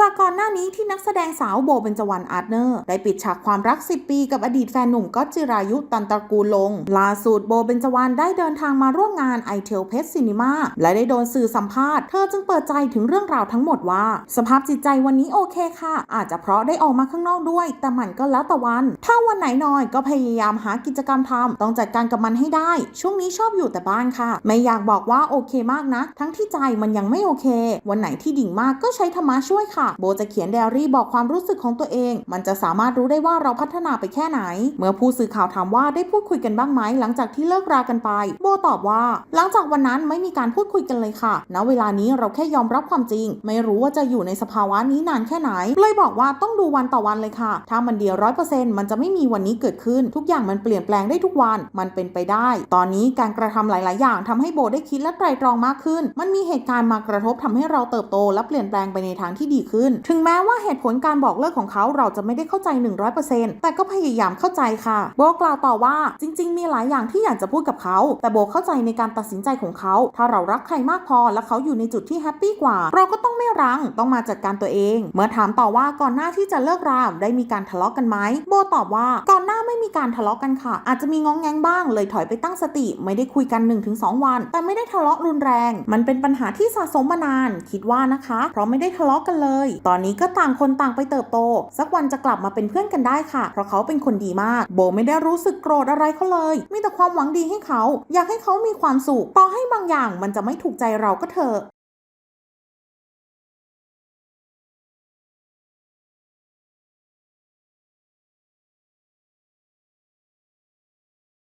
จากก่อนหน้านี้ที่นักแสดงสาวโบเบนจวรรณอาร์เนอร์ ได้ปิดฉากความรัก 10 ปีกับอดีตแฟนหนุ่มก๊อตจิรายุตันตระกูลลง ล่าสุดโบเบนจวรรณได้เดินทางมาร่วมงานไอเทลเพสซินิมาและได้โดนสื่อสัมภาษณ์ เธอจึงเปิดใจถึงเรื่องราวทั้งหมดว่า สภาพจิตใจวันนี้โอเคค่ะ อาจจะเพราะได้ออกมาข้างนอกด้วย แต่มันก็แล้วแต่วัน ถ้าวันไหนนอยก็พยายามหากิจกรรมทำต้องจัดการกับมันให้ได้ ช่วงนี้ชอบอยู่แต่บ้านค่ะ ไม่อยากบอกว่าโอเคมากนะทั้งที่ใจมันยังไม่โอเค วันไหนที่ดิ่งมากก็ใช้ธรรมะช่วยค่ะโบจะเขียนไดอารี่บอกความรู้สึกของตัวเอง มันจะสามารถรู้ได้ว่าเราพัฒนาไปแค่ไหน เมื่อผู้สื่อข่าวถามว่าได้พูดคุยกันบ้างไหมหลังจากที่เลิกรากันไป โบตอบว่า หลังจากวันนั้นไม่มีการพูดคุยกันเลยค่ะ ณ เวลานี้เราแค่ยอมรับความจริง ไม่รู้ว่าจะอยู่ในสภาวะนี้นานแค่ไหน เลยบอกว่าต้องดูวันต่อวันเลยค่ะ ถ้ามันเดียวร้อยเปอร์เซ็นต์มันจะไม่มีวันนี้เกิดขึ้น ทุกอย่างมันเปลี่ยนแปลงได้ทุกวัน มันเป็นไปได้ ตอนนี้การกระทำหลาย ๆ อย่างทำให้โบได้คิดและไตรตรองมากขึ้น มันมีเหตุการณ์มากระทบทำให้เราเติบโต และเปลี่ยนแปลงไปในทางที่ดีขึ้น ถึงแม้ว่าเหตุผลการบอกเลิกของเขาเราจะไม่ได้เข้าใจ 100%แต่ก็พยายามเข้าใจค่ะ โบกล่าวต่อว่าจริง ๆ มีหลายอย่างที่อยากจะพูดกับเขา แต่โบเข้าใจในการตัดสินใจของเขา ถ้าเรารักใครมากพอและเขาอยู่ในจุดที่แฮปปี้กว่า เราก็ต้องไม่รั้งต้องมาจัดการตัวเอง เมื่อถามต่อว่าก่อนหน้าที่จะเลิกราได้มีการทะเลาะกันไหมโบตอบว่าก่อนหน้าไม่มีการทะเลาะกันค่ะ อาจจะมีง้องแงงบ้าง เลยถอยไปตั้งสติ ไม่ได้คุยกัน 1-2 วัน แต่ไม่ได้ทะเลาะรุนแรง มันเป็นปัญหาที่สะสมมานาน คิดว่านะคะ เพราะไม่ได้ทะเลาะกันเลยตอนนี้ก็ต่างคนต่างไปเติบโต สักวันจะกลับมาเป็นเพื่อนกันได้ค่ะ เพราะเขาเป็นคนดีมาก โบไม่ได้รู้สึกโกรธอะไรเขาเลย มีแต่ความหวังดีให้เขา อยากให้เขามีความสุข ต่อให้บางอย่างมันจะไม่ถูกใจเราก็เถอะ